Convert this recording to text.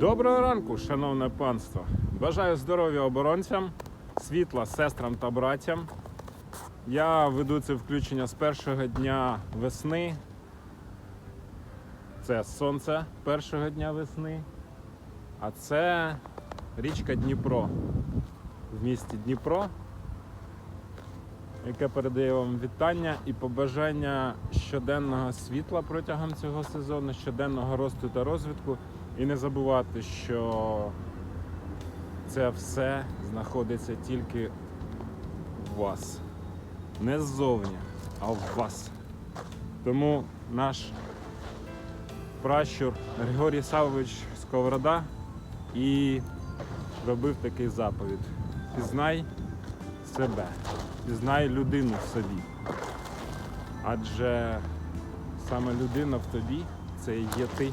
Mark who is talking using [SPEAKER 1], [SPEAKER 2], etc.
[SPEAKER 1] Доброго ранку, шановне панство. Бажаю здоров'я оборонцям, світла сестрам та братям. Я веду це включення з першого дня весни. Це сонце першого дня весни. А це річка Дніпро в місті Дніпро, яке передає вам вітання і побажання щоденного світла протягом цього сезону, щоденного росту та розвитку. І не забувати, що це все знаходиться тільки в вас. Не ззовні, а в вас. Тому наш пращур Григорій Савович Сковорода і робив такий заповідь. Пізнай себе, пізнай людину в собі. Адже саме людина в тобі це є ти.